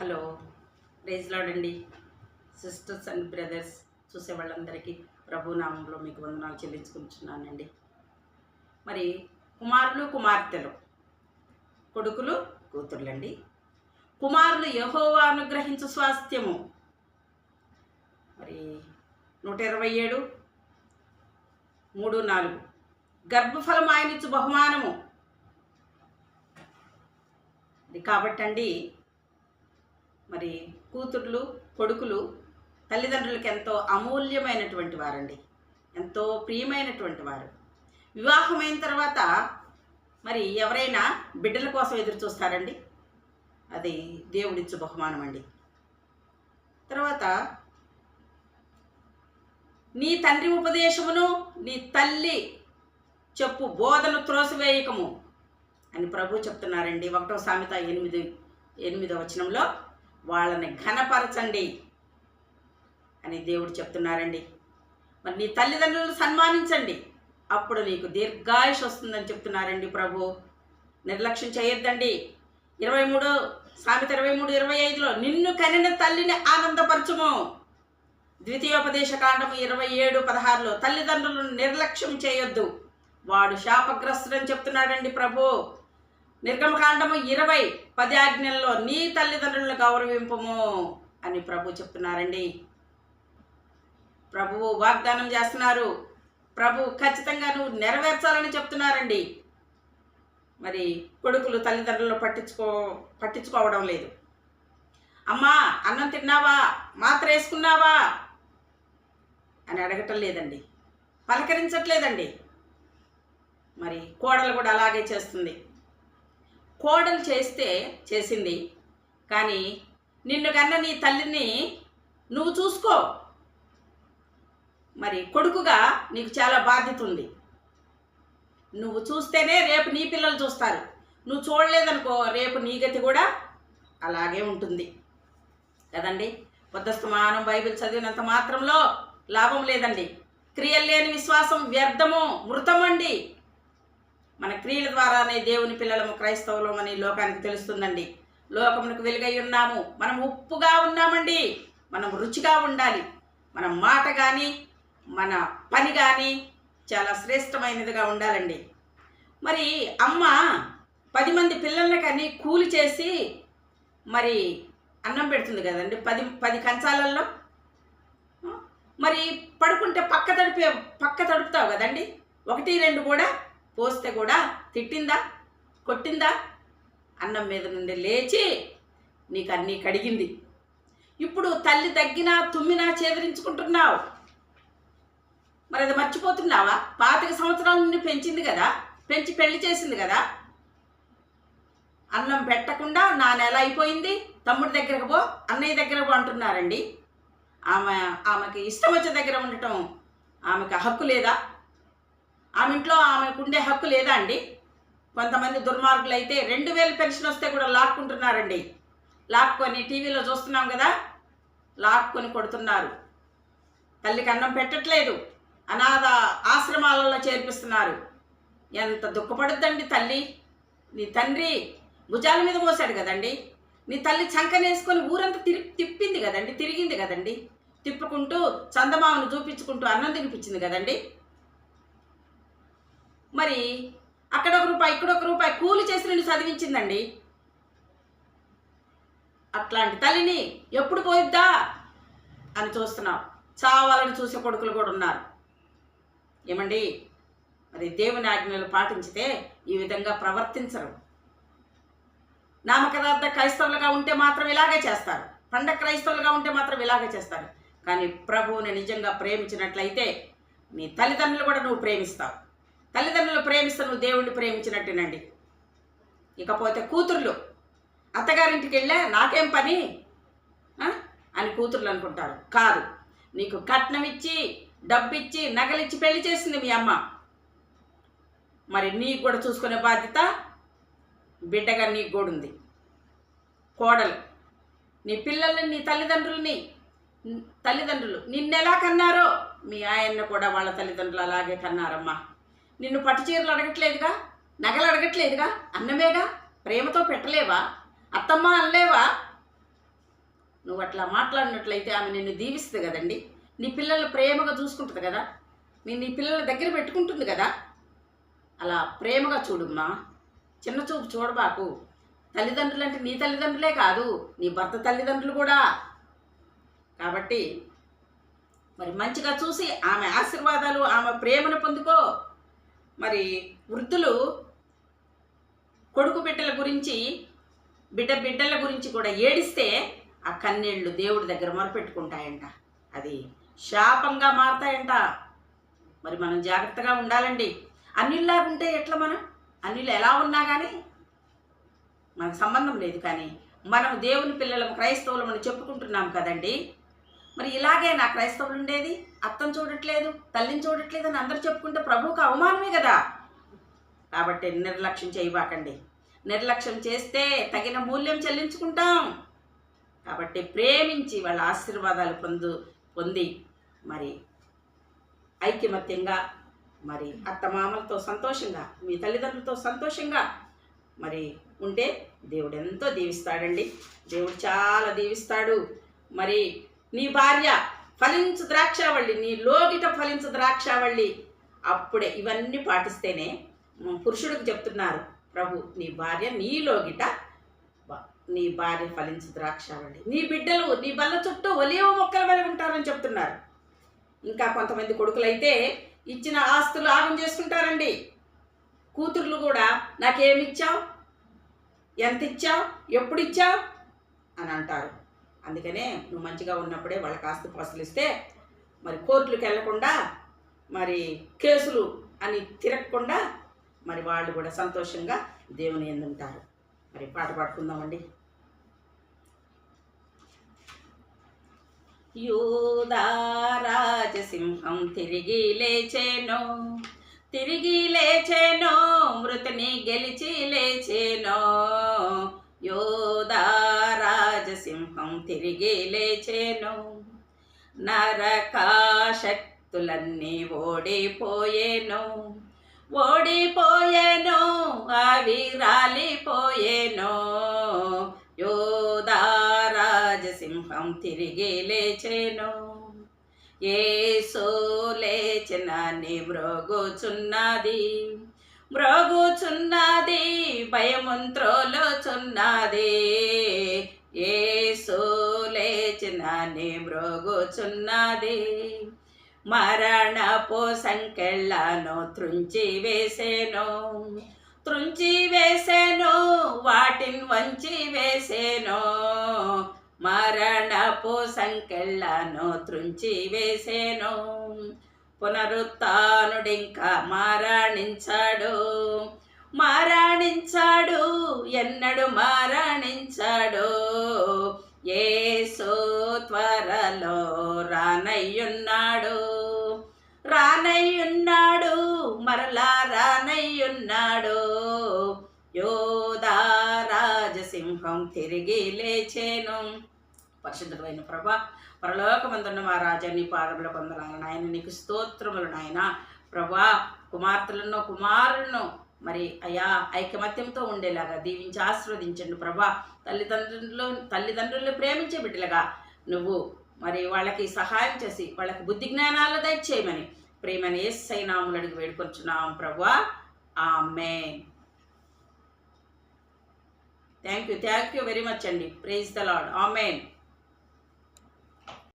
Hello praise అండి. Sisters and brothers చూసే వాళ్ళందరికీ ప్రభు నామంలో మీకు వందనాలు చెల్లించుకుంటున్నానండి. మరి కుమారులు కుమార్తెలు కొడుకులు కూతుర్లండి. కుమారులు యహోవా అనుగ్రహించు స్వాస్థ్యము. మరి నూట ఇరవై ఏడు మూడు నాలుగు. గర్భఫలం ఆయనిచ్చు బహుమానము. ఇది కాబట్టండి మరి కూతుర్లు కొడుకులు తల్లిదండ్రులకు ఎంతో అమూల్యమైనటువంటి వారండి. ఎంతో ప్రియమైనటువంటి వారు. వివాహమైన తర్వాత మరి ఎవరైనా బిడ్డల కోసం ఎదురు చూస్తారండి? అది దేవుడిచ్చు బహుమానం అండి తర్వాత నీ తండ్రి ఉపదేశమును నీ తల్లి చెప్పు బోధను త్రోసివేయకము అని ప్రభు చెప్తున్నారండి. ఒకటో సామెత ఎనిమిది ఎనిమిదో వచనంలో. వాళ్ళని ఘనపరచండి అని దేవుడు చెప్తున్నారండి. మరి నీ తల్లిదండ్రులను సన్మానించండి. అప్పుడు నీకు దీర్ఘాయుష్ వస్తుందని చెప్తున్నారండి ప్రభు. నిర్లక్ష్యం చేయొద్దండి. ఇరవై మూడు సామెత ఇరవై మూడు ఇరవై ఐదులో నిన్ను కనిన తల్లిని ఆనందపరచుము. ద్వితీయోపదేశ కాండము ఇరవై ఏడు పదహారులో తల్లిదండ్రులను నిర్లక్ష్యం చేయొద్దు. వాడు శాపగ్రస్తుడని చెప్తున్నాడండి ప్రభు. నిర్గమకాండము ఇరవై పది ఆజ్ఞల్లో నీ తల్లిదండ్రులను గౌరవింపము అని ప్రభు చెప్తున్నారండి. ప్రభువు వాగ్దానం చేస్తున్నారు. ప్రభు ఖచ్చితంగా నువ్వు నెరవేర్చాలని చెప్తున్నారండి. మరి కొడుకులు తల్లిదండ్రులు పట్టించుకో పట్టించుకోవడం లేదు. అమ్మా అన్నం తిన్నావా? మాత్ర వేసుకున్నావా? అని అడగటం లేదండి. పలకరించట్లేదండి. మరి కోడలు కూడా అలాగే చేస్తుంది. కోడలు చేస్తే చేసింది. కానీ నిన్ను కన్న నీ తల్లిని నువ్వు చూసుకో. మరి కొడుకుగా నీకు చాలా బాధ్యత ఉంది. నువ్వు చూస్తేనే రేపు నీ పిల్లలు చూస్తారు. నువ్వు చూడలేదనుకో రేపు నీ గతి కూడా అలాగే ఉంటుంది. కదండి? పొద్దస్తమానం బైబిల్ చదివినంత మాత్రంలో లాభం లేదండి. క్రియలు లేని విశ్వాసం వ్యర్థము మృతమండి. మన క్రియల ద్వారానే దేవుని పిల్లలము క్రైస్తవులం అని లోకానికి తెలుస్తుందండి. లోకమునకు వెలుగై ఉన్నాము. మనం ఉప్పుగా ఉన్నామండి. మనం రుచిగా ఉండాలి. మన మాట కానీ మన పని కానీ చాలా శ్రేష్టమైనదిగా ఉండాలండి. మరి అమ్మ పది మంది పిల్లల్ని కానీ కూలి చేసి మరి అన్నం పెడుతుంది కదండి. పది పది కంచాలల్లో. మరి పడుకుంటే పక్క తడిపే పక్క తడుపుతావు కదండి. ఒకటి రెండు కూడా పోస్తే కూడా తిట్టిందా? కొట్టిందా? అన్నం మీద నుండి లేచి నీకు అన్నీ కడిగింది. ఇప్పుడు తల్లి తగ్గినా తుమ్మినా చేదరించుకుంటున్నావు. మరి అది మర్చిపోతున్నావా? పాతిక సంవత్సరాల నుండి పెంచింది కదా? పెంచి పెళ్ళి చేసింది కదా? అన్నం పెట్టకుండా నా నెల అయిపోయింది. తమ్ముడి దగ్గరకు పో అన్నయ్య దగ్గరకు పో అంటున్నారండి. ఆమె ఆమెకి ఇష్టం వచ్చే దగ్గర ఉండటం ఆమెకి హక్కు లేదా? ఆమె ఇంట్లో ఆమెకు ఉండే హక్కు లేదా అండి కొంతమంది దుర్మార్గులు అయితే రెండు వేలు పెన్షన్ వస్తే కూడా లాక్కుంటున్నారండి. లాక్కొని టీవీలో చూస్తున్నాం కదా లాక్కొని కొడుతున్నారు. తల్లికి అన్నం పెట్టట్లేదు. అనాథ ఆశ్రమాలలో చేర్పిస్తున్నారు. ఎంత దుఃఖపడుద్దండి తల్లి. నీ తండ్రి భుజాల మీద మోసాడు కదండి. నీ తల్లి చంకనేసుకొని ఊరంతా తిరి తిప్పింది కదండి తిరిగింది కదండి. తిప్పుకుంటూ చందమామను చూపించుకుంటూ అన్నం తినిపించింది కదండి. మరి అక్కడ ఒక రూపాయి ఇక్కడ ఒక రూపాయి కూలి చేసి నిన్ను చదివించిందండి. అట్లాంటి తల్లిని ఎప్పుడు పోయిద్దా అని చూస్తున్నాం చావాలని చూసే కొడుకులు కూడా ఉన్నారు. ఏమండి? మరి దేవుని ఆజ్ఞలు పాటించితే ఈ విధంగా ప్రవర్తించరు. నామకరార్థ క్రైస్తవులుగా ఉంటే మాత్రం ఇలాగే చేస్తారు. పండగ క్రైస్తవులుగా ఉంటే మాత్రం ఇలాగే చేస్తారు. కానీ ప్రభువుని నిజంగా ప్రేమించినట్లయితే నీ తల్లిదండ్రులు కూడా నువ్వు ప్రేమిస్తావు. తల్లిదండ్రులు ప్రేమిస్తే నువ్వు దేవుణ్ణి ప్రేమించినట్టేనండి. ఇకపోతే కూతుర్లు అత్తగారింటికి వెళ్ళా నాకేం పని? అని కూతుర్లు అనుకుంటారు. కాదు నీకు కట్నం ఇచ్చి డబ్బిచ్చి నగలిచ్చి పెళ్ళి చేసింది మీ అమ్మ. మరి నీకు కూడా చూసుకునే బాధ్యత బిడ్డగా నీకు కూడా ఉంది కోడలు నీ పిల్లల్ని నీ తల్లిదండ్రుల్ని తల్లిదండ్రులు నిన్నెలా కన్నారో? మీ ఆయన్ని కూడా వాళ్ళ తల్లిదండ్రులు అలాగే కన్నారమ్మా. నిన్ను పట్టు చీరలు అడగట్లేదుగా నగలు అడగట్లేదుగా అన్నమేగా? ప్రేమతో పెట్టలేవా? అత్తమ్మ అనలేవా? నువ్వు అట్లా మాట్లాడినట్లయితే ఆమె నిన్ను దీవిస్తుంది కదండి. నీ పిల్లలు ప్రేమగా చూసుకుంటుంది కదా. నేను నీ పిల్లల దగ్గర పెట్టుకుంటుంది కదా. అలా ప్రేమగా చూడుమ్మా. చిన్న చూపు చూడబాకు. తల్లిదండ్రులు అంటే నీ తల్లిదండ్రులే కాదు నీ భర్త తల్లిదండ్రులు కూడా. కాబట్టి మరి మంచిగా చూసి ఆమె ఆశీర్వాదాలు ఆమె ప్రేమను పొందుకో. మరి వృద్ధులు కొడుకు బిడ్డల గురించి బిడ్డ బిడ్డల గురించి కూడా ఏడిస్తే ఆ కన్నీళ్ళు దేవుడి దగ్గర మొరపెట్టుకుంటాయంట. అది శాపంగా మారతాయంట. మరి మనం జాగ్రత్తగా ఉండాలండి. అన్నిల్లాగా ఉంటే ఎట్లా మనం? అన్నిళ్ళు ఎలా ఉన్నా కానీ మనకు సంబంధం లేదు కానీ మనం దేవుని పిల్లలం క్రైస్తవులం అని చెప్పుకుంటున్నాం కదండి. మరి ఇలాగే నా క్రైస్తవులు ఉండేది? అత్తను చూడట్లేదు తల్లిని చూడట్లేదు అని అందరూ చెప్పుకుంటే ప్రభువుకు అవమానమే కదా. కాబట్టి నిర్లక్ష్యం చేయబాకండి. నిర్లక్ష్యం చేస్తే తగిన మూల్యం చెల్లించుకుంటాం. కాబట్టి ప్రేమించి వాళ్ళ ఆశీర్వాదాలు పొందు పొంది మరి ఐక్యమత్యంగా మరి అత్తమామలతో సంతోషంగా మీ తల్లిదండ్రులతో సంతోషంగా మరి ఉంటే దేవుడు ఎంతో దీవిస్తాడండి. దేవుడు చాలా దీవిస్తాడు. మరి నీ భార్య ఫలించు ద్రాక్షావళి నీ లోగిట ఫలించు ద్రాక్షావళి. అప్పుడే ఇవన్నీ పాటిస్తేనే పురుషుడికి చెప్తున్నారు ప్రభు నీ భార్య నీలోగిట నీ భార్య ఫలించు ద్రాక్షావళి. నీ బిడ్డలు నీ బల్ల చుట్టూ ఒలివ మొక్కల వలె ఉంటారని చెప్తున్నారు. ఇంకా కొంతమంది కొడుకులైతే ఇచ్చిన ఆస్తులు ఆగం చేసుకుంటారండి. కూతుర్లు కూడా నాకేమిచ్చావు ఎంత ఇచ్చావు? ఎప్పుడు ఇచ్చావు? అని అంటారు. అందుకనే నువ్వు మంచిగా ఉన్నప్పుడే వాళ్ళకి ఆస్తి పాస్తులు ఇస్తే మరి కోర్టులకు వెళ్ళకుండా మరి కేసులు అని తిరగకుండా మరి వాళ్ళు కూడా సంతోషంగా దేవుని ఎందుంటారు మరి పాట పాడుకుందామండి. యూదారాజసింహం తిరిగి లేచేను తిరిగి లేచేను మృతిని గెలిచి లేచేను. రాజసింహం తిరిగి లేచేను నరకాశక్తులన్నీ ఓడిపోయేను ఓడిపోయేను అవి రాలిపోయేను. యోదారాజసింహం తిరిగి లేచేను ఏసో లేచనని మ్రోగుచున్నది మ్రోగుచున్నది భయమంత్రోలుచున్నది. ఏసో లేచనని మ్రోగుచున్నది మరణపు సంకెళ్ళను త్రుంచి వేసేను త్రుంచి వేసేను వాటిని వంచి వేసేను. మరణపు సంకెళ్ళను త్రుంచి వేసేను. పునరుత్నుడింకా మరణించాడు మరణించాడు ఎన్నడు మరణించాడు. ఏసు త్వరలో రానయ్యున్నాడు. రానయ్యున్నాడు మరలా రానయ్యున్నాడు. యోధా రాజసింహం తిరిగి లేచేను. పరిశుద్ధుడైన ప్రభ పరలోకమందున్న మా రాజా నీ పాదముల పొందలాను నాయన నీకు స్తోత్రములు నాయన. ప్రభా కుమార్తెలను కుమారులను మరి అయా ఐకమత్యంతో ఉండేలాగా దీవించి ఆశీర్వదించండి ప్రభా. తల్లిదండ్రులు తల్లిదండ్రులను ప్రేమించే బిడ్డలుగా నువ్వు మరి వాళ్ళకి సహాయం చేసి వాళ్ళకి బుద్ధి జ్ఞానాలు దయచేయమని ప్రేమని ఏసై నాములు అడిగి వేడుకొంచున్నాం ప్రభా. ఆమె thank you thank you very much అండి. Praise the lord amen